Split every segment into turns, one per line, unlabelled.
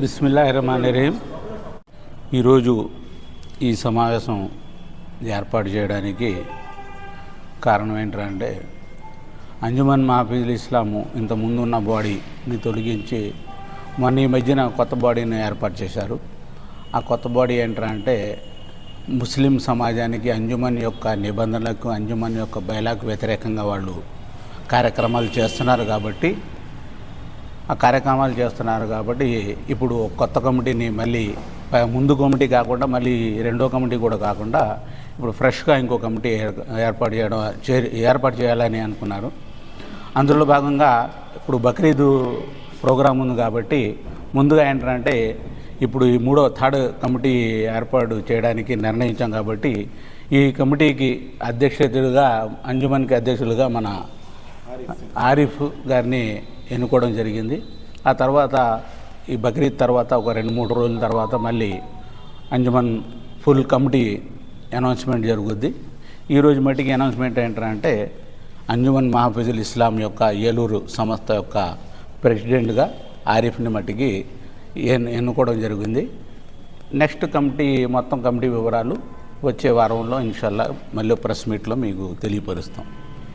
బిస్మిల్లా ఈరోజు ఈ సమావేశం ఏర్పాటు చేయడానికి కారణం ఏంటంటే అంజుమన్ మహాఫీజుల్ ఇస్లాము ఇంత ముందు ఉన్న బాడీని తొలగించి మొన్న ఈ మధ్యన కొత్త బాడీని ఏర్పాటు చేశారు. ఆ కొత్త బాడీ ఏంటంటే ముస్లిం సమాజానికి అంజుమన్ యొక్క నిబంధనలకు అంజుమన్ యొక్క బయలాకు వ్యతిరేకంగా వాళ్ళు కార్యక్రమాలు చేస్తున్నారు కాబట్టి ఆ కార్యక్రమాలు చేస్తున్నారు కాబట్టి ఇప్పుడు కొత్త కమిటీని మళ్ళీ ముందు కమిటీ కాకుండా మళ్ళీ రెండో కమిటీ కూడా కాకుండా ఇప్పుడు ఫ్రెష్గా ఇంకో కమిటీ ఏర్పాటు చేయడం చే- ఏర్పాటు చేయాలని అనుకున్నారు. అందులో భాగంగా ఇప్పుడు బక్రీద్ ప్రోగ్రాం ఉంది కాబట్టి ముందుగా ఏంటంటే ఇప్పుడు ఈ మూడో థర్డ్ కమిటీ ఏర్పాటు చేయడానికి నిర్ణయించాం కాబట్టి ఈ కమిటీకి అధ్యక్షుడిగా అంజుమన్కి అధ్యక్షులుగా మన ఆరిఫ్ గారిని ఎన్నుకోవడం జరిగింది. ఆ తర్వాత ఈ బక్రీద్ తర్వాత ఒక రెండు మూడు రోజుల తర్వాత మళ్ళీ అంజుమన్ ఫుల్ కమిటీ అనౌన్స్మెంట్ జరుగుద్ది. ఈరోజు మట్టికి అనౌన్స్మెంట్ ఏంటంటే అంజుమన్ మహాఫిజుల్ ఇస్లాం యొక్క ఏలూరు సంస్థ యొక్క ప్రెసిడెంట్గా ఆరిఫ్ని మట్టికి ఎన్నుకోవడం జరిగింది. నెక్స్ట్ కమిటీ మొత్తం కమిటీ వివరాలు వచ్చే వారంలో ఇన్షాల్లా మళ్ళీ ప్రెస్ మీట్లో మీకు తెలియపరుస్తాం.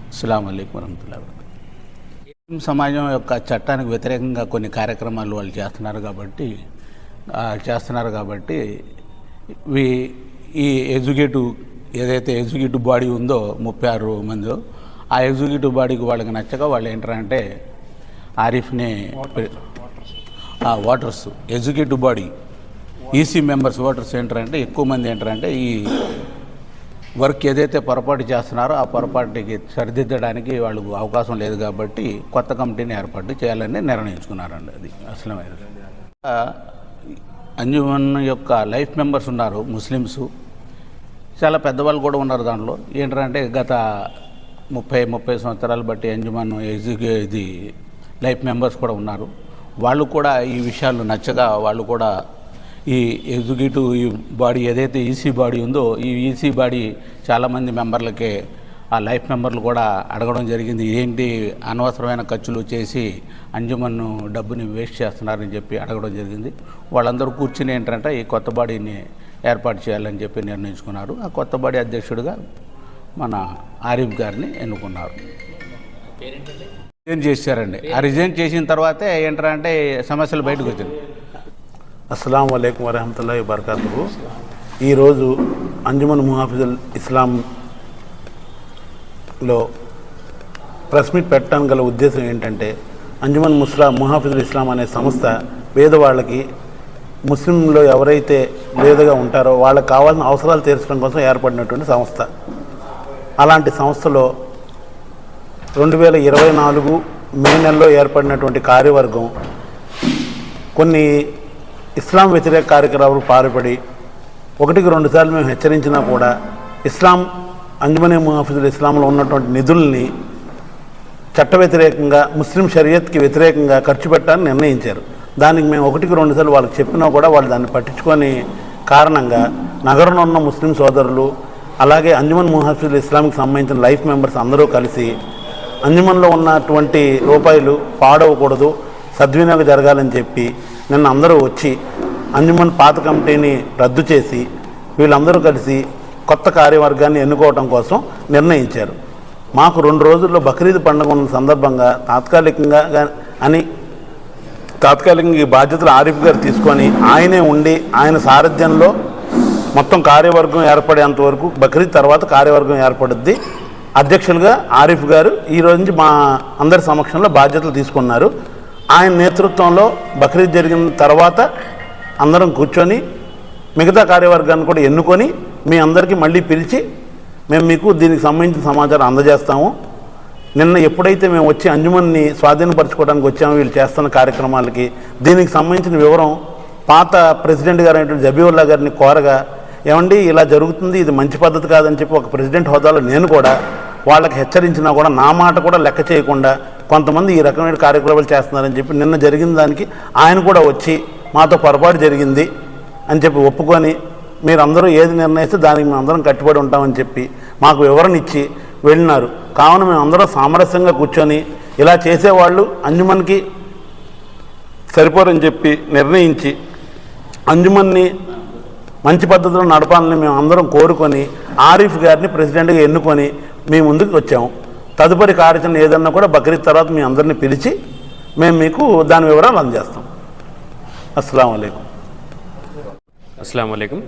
అస్సలం అయికం వరహతుల్లా సమాజం యొక్క చట్టానికి వ్యతిరేకంగా కొన్ని కార్యక్రమాలు వాళ్ళు చేస్తున్నారు కాబట్టి చేస్తున్నారు కాబట్టి ఈ ఈ ఎగ్జిక్యూటివ్ ఏదైతే ఎగ్జిక్యూటివ్ బాడీ ఉందో ముప్పై ఆరు మంది ఆ ఎగ్జిక్యూటివ్ బాడీకి వాళ్ళకి నచ్చక వాళ్ళు ఏంటంటే ఆరిఫ్ని voters educative body EC members voters ఏంటంటే ఎక్కువ మంది ఏంటంటే ఈ వర్క్ ఏదైతే పొరపాటు చేస్తున్నారో ఆ పొరపాటుకి సరిదిద్దడానికి వాళ్ళకు అవకాశం లేదు కాబట్టి కొత్త కమిటీని ఏర్పాటు చేయాలని నిర్ణయించుకున్నారండి అది. అసలమైన అంజుమన్ యొక్క లైఫ్ మెంబర్స్ ఉన్నారు ముస్లిమ్స్. చాలా పెద్దవాళ్ళు కూడా ఉన్నారు దాంట్లో. ఏంటంటే గత ముప్పై ముప్పై సంవత్సరాలు బట్టి అంజుమన్ ఎగ్జిక్యూ ఇది లైఫ్ మెంబర్స్ కూడా ఉన్నారు. వాళ్ళు కూడా ఈ విషయాలు నచ్చగా వాళ్ళు కూడా ఈ ఎగ్జిక్యూటివ్ ఈ బాడీ ఏదైతే ఈసీ బాడీ ఉందో ఈ ఈసీ బాడీ చాలామంది మెంబర్లకే ఆ లైఫ్ మెంబర్లు కూడా అడగడం జరిగింది. ఏంటి అనవసరమైన ఖర్చులు చేసి అంజుమన్ను డబ్బుని వేస్ట్ చేస్తున్నారని చెప్పి అడగడం జరిగింది. వాళ్ళందరూ కూర్చుని ఏంటంటే ఈ కొత్త బాడీని ఏర్పాటు చేయాలని చెప్పి నిర్ణయించుకున్నారు. ఆ కొత్త బాడీ అధ్యక్షుడిగా మన ఆరిఫ్ గారిని ఎన్నుకున్నారు. రిజైన్ చేశారండి. ఆ రిజైన్ చేసిన తర్వాతే ఏంటంటే సమస్యలు బయటకు వచ్చింది.
అస్సలం అయికం వరహమతుల్లా వబర్కాతు ఈరోజు అంజుమన్ ముహాఫిజుల్ ఇస్లాంలో ప్రెస్ మీట్ పెట్టడానికి గల ఉద్దేశం ఏంటంటే అంజుమన్ ముస్లా ముహాఫిజుల్ ఇస్లాం అనే సంస్థ పేదవాళ్ళకి ముస్లింలో ఎవరైతే పేదగా ఉంటారో వాళ్ళకి కావాల్సిన అవసరాలు తీర్చడం కోసం ఏర్పడినటువంటి సంస్థ. అలాంటి సంస్థలో రెండు వేల ఇరవై నాలుగు మే నెలలో ఏర్పడినటువంటి కార్యవర్గం కొన్ని ఇస్లాం వ్యతిరేక కార్యక్రమాలు పాల్పడి ఒకటికి రెండుసార్లు మేము హెచ్చరించినా కూడా ఇస్లాం అంజమనీ ముహాఫిజుల్ ఇస్లాంలో ఉన్నటువంటి నిధుల్ని చట్ట వ్యతిరేకంగా ముస్లిం షరియత్కి వ్యతిరేకంగా ఖర్చు పెట్టాలని నిర్ణయించారు. దానికి మేము ఒకటికి రెండుసార్లు వాళ్ళకి చెప్పినా కూడా వాళ్ళు దాన్ని పట్టించుకొని కారణంగా నగరంలో ఉన్న ముస్లిం సోదరులు అలాగే అంజుమన్ ముహాఫిజుల్ ఇస్లాంకి సంబంధించిన లైఫ్ మెంబర్స్ అందరూ కలిసి అంజుమన్లో ఉన్నటువంటి రూపాయలు పాడవకూడదు సద్వినియోగం జరగాలని చెప్పి నిన్న అందరూ వచ్చి అంజుమన్ పాత కమిటీని రద్దు చేసి వీళ్ళందరూ కలిసి కొత్త కార్యవర్గాన్ని ఎన్నుకోవటం కోసం నిర్ణయించారు. మాకు రెండు రోజుల్లో బక్రీద్ పండుగ ఉన్న సందర్భంగా తాత్కాలికంగా అని తాత్కాలికంగా ఈ బాధ్యతలు ఆరిఫ్ గారు తీసుకొని ఆయనే ఉండి ఆయన సారథ్యంలో మొత్తం కార్యవర్గం ఏర్పడేంత వరకు బక్రీద్ తర్వాత కార్యవర్గం ఏర్పడుద్ది. అధ్యక్షులుగా ఆరిఫ్ గారు ఈ రోజు నుంచి మా అందరి సమక్షంలో బాధ్యతలు తీసుకున్నారు. ఆయన నేతృత్వంలో బక్రీద్ జరిగిన తర్వాత అందరం కూర్చొని మిగతా కార్యవర్గాన్ని కూడా ఎన్నుకొని మీ అందరికీ మళ్ళీ పిలిచి మేము మీకు దీనికి సంబంధించిన సమాచారం అందజేస్తాము. నిన్న ఎప్పుడైతే మేము వచ్చి అంజుమన్ని స్వాధీనపరచుకోవడానికి వచ్చామో వీళ్ళు చేస్తున్న కార్యక్రమాలకి దీనికి సంబంధించిన వివరం పాత ప్రెసిడెంట్ గారు అయినటువంటి జబీవుల్లా గారిని కోరగా ఏమండి ఇలా జరుగుతుంది ఇది మంచి పద్ధతి కాదని చెప్పి ఒక ప్రెసిడెంట్ హోదాలో నేను కూడా వాళ్ళకి హెచ్చరించినా కూడా నా మాట కూడా లెక్క చేయకుండా కొంతమంది ఈ రకమైన కార్యక్రమాలు చేస్తున్నారని చెప్పి నిన్న జరిగిన దానికి ఆయన కూడా వచ్చి మాతో పొరపాటు జరిగింది అని చెప్పి ఒప్పుకొని మీరందరూ ఏది నిర్ణయిస్తే దానికి మేము అందరం కట్టుబడి ఉంటామని చెప్పి మాకు వివరణ ఇచ్చి వెళ్ళినారు. కావున మేము సామరస్యంగా కూర్చొని ఇలా చేసేవాళ్ళు అంజుమన్కి సరిపోరని చెప్పి నిర్ణయించి అంజుమన్ని మంచి పద్ధతిలో నడపాలని మేము అందరం కోరుకొని ఆరిఫ్ గారిని ప్రెసిడెంట్గా ఎన్నుకొని మీ ముందుకు వచ్చాము. తదుపరి కార్యాచరణ ఏదన్నా కూడా బక్రీద్ తర్వాత మీ అందరిని పిలిచి మేము మీకు దాని వివరాలు అందజేస్తాం. అస్సలం అయికం
అస్సలం అయికం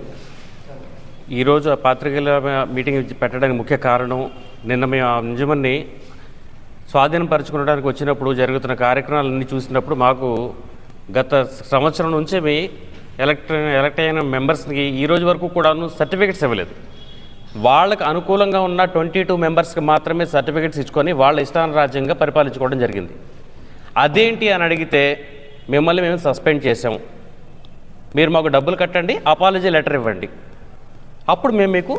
ఈరోజు ఆ పాత్రికేయుల మీటింగ్ పెట్టడానికి ముఖ్య కారణం నిన్న మేము ఆ అంజుమన్ని స్వాధీనపరచుకోవడానికి వచ్చినప్పుడు జరుగుతున్న కార్యక్రమాలన్నీ చూసినప్పుడు మాకు గత సంవత్సరం నుంచే మీ ఎలక్ట్ ఎలక్ట్ అయిన మెంబర్స్కి ఈ రోజు వరకు కూడాను సర్టిఫికెట్స్ ఇవ్వలేదు. వాళ్ళకు అనుకూలంగా ఉన్న ట్వంటీ టూ మెంబర్స్కి మాత్రమే సర్టిఫికెట్స్ ఇచ్చుకొని వాళ్ళ ఇష్టానురాజ్యంగా పరిపాలించుకోవడం జరిగింది. అదేంటి అని అడిగితే మిమ్మల్ని మేము సస్పెండ్ చేసాము మీరు మాకు డబ్బులు కట్టండి అపాలజీ లెటర్ ఇవ్వండి. అప్పుడు మేము మీకు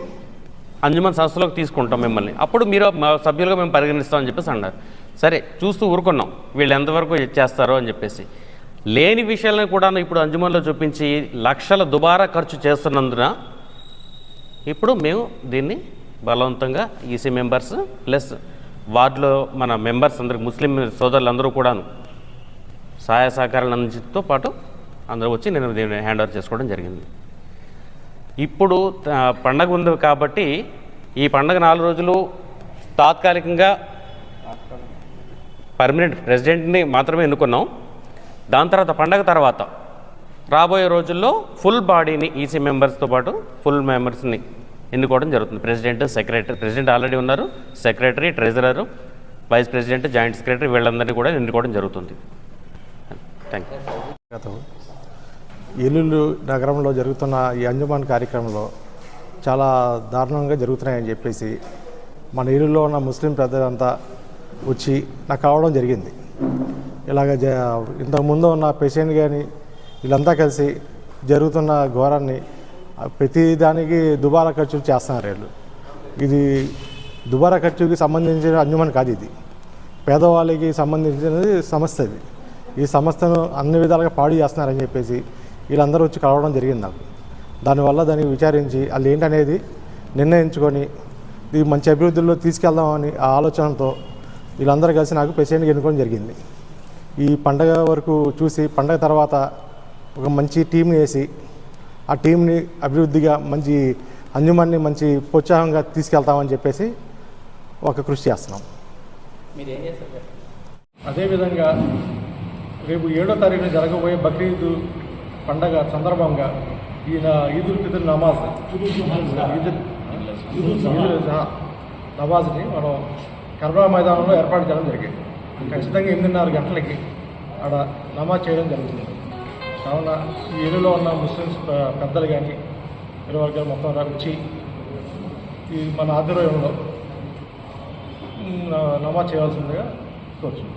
అంజుమన్ సంస్థలోకి తీసుకుంటాం మిమ్మల్ని. అప్పుడు మీరు మా సభ్యులుగా మేము పరిగణిస్తామని చెప్పేసి అన్నారు. సరే చూస్తూ ఊరుకున్నాం. వీళ్ళు ఎంతవరకు చేస్తారో అని చెప్పేసి. లేని విషయాలను కూడా ఇప్పుడు అంజుమన్లో చూపించి లక్షల దుబారా ఖర్చు చేస్తున్నందున ఇప్పుడు మేము దీన్ని బలవంతంగా ఈసీ మెంబర్స్ ప్లస్ వార్డులో మన మెంబర్స్ అందరికి ముస్లిం సోదరులందరూ కూడాను సహాయ సహకారాలు అందించడంతో పాటు అందరూ వచ్చి నేను దీన్ని హ్యాండ్ ఓవర్ చేసుకోవడం జరిగింది. ఇప్పుడు పండగ ఉంది కాబట్టి ఈ పండగ నాలుగు రోజులు తాత్కాలికంగా పర్మనెంట్ ప్రెసిడెంట్ని మాత్రమే ఎన్నుకున్నాం. దాని తర్వాత పండగ తర్వాత రాబోయే రోజుల్లో ఫుల్ బాడీని ఈసీ మెంబర్స్తో పాటు ఫుల్ మెంబర్స్ని ఎన్నుకోవడం జరుగుతుంది. ప్రెసిడెంట్ సెక్రటరీ ప్రెసిడెంట్ ఆల్రెడీ ఉన్నారు. Secretary treasurer vice president joint secretary వీళ్ళందరినీ కూడా ఎన్నుకోవడం జరుగుతుంది. థ్యాంక్ యూ
గతం. ఏలూరు నగరంలో జరుగుతున్న ఈ అంజుమాన్ కార్యక్రమంలో చాలా దారుణంగా జరుగుతున్నాయని చెప్పేసి మన ఏలూరులో ఉన్న ముస్లిం పెద్దలంతా వచ్చి నాకు కావడం జరిగింది. ఇలాగ జ ఇంతకుముందు ఉన్న పేషెంట్ కానీ వీళ్ళంతా కలిసి జరుగుతున్న ఘోరాన్ని ప్రతి దానికి దుబారా ఖర్చులు చేస్తున్నారు వీళ్ళు ఇది దుబారా ఖర్చుకి సంబంధించిన అంజుమన్ కాదు ఇది. పేదవాళ్ళకి సంబంధించినది సంస్థ ఇది. ఈ సంస్థను అన్ని విధాలుగా పాడు చేస్తున్నారని చెప్పేసి వీళ్ళందరూ వచ్చి కలవడం జరిగింది నాకు. దానివల్ల దాన్ని విచారించి వాళ్ళు ఏంటనేది నిర్ణయించుకొని ఇది మంచి అభివృద్ధిలో తీసుకెళ్దామని ఆ ఆలోచనతో వీళ్ళందరూ కలిసి నాకు ప్రెసిడెంట్గా ఎన్నుకోవడం జరిగింది. ఈ పండగ వరకు చూసి పండగ తర్వాత ఒక మంచి టీంని వేసి ఆ టీంని అభివృద్ధిగా మంచి అంజుమన్ని మంచి ప్రోత్సాహంగా తీసుకెళ్తామని చెప్పేసి ఒక కృషి చేస్తున్నాం.
అదేవిధంగా రేపు ఏడో తారీఖున జరగబోయే బక్రీద్ పండగ సందర్భంగా ఈయన ఈదుల్ ఫితర్ నమాజ్. నమాజ్ని మనం కర్బా మైదానంలో ఏర్పాటు చేయడం జరిగింది. ఖచ్చితంగా ఎనిమిదిన్నర గంటలకి ఆడ నమాజ్ చేయడం జరుగుతుంది. కావున ఈ ఏరియాలో ఉన్న ముస్లిమ్స్ పెద్దలు కానీ ఇరవై వర్గాలు మొత్తం రా- వచ్చి ఈ మన ఆధ్వర్యంలో నమాజ్ చేయాల్సిందిగా కోరుచున్నాం.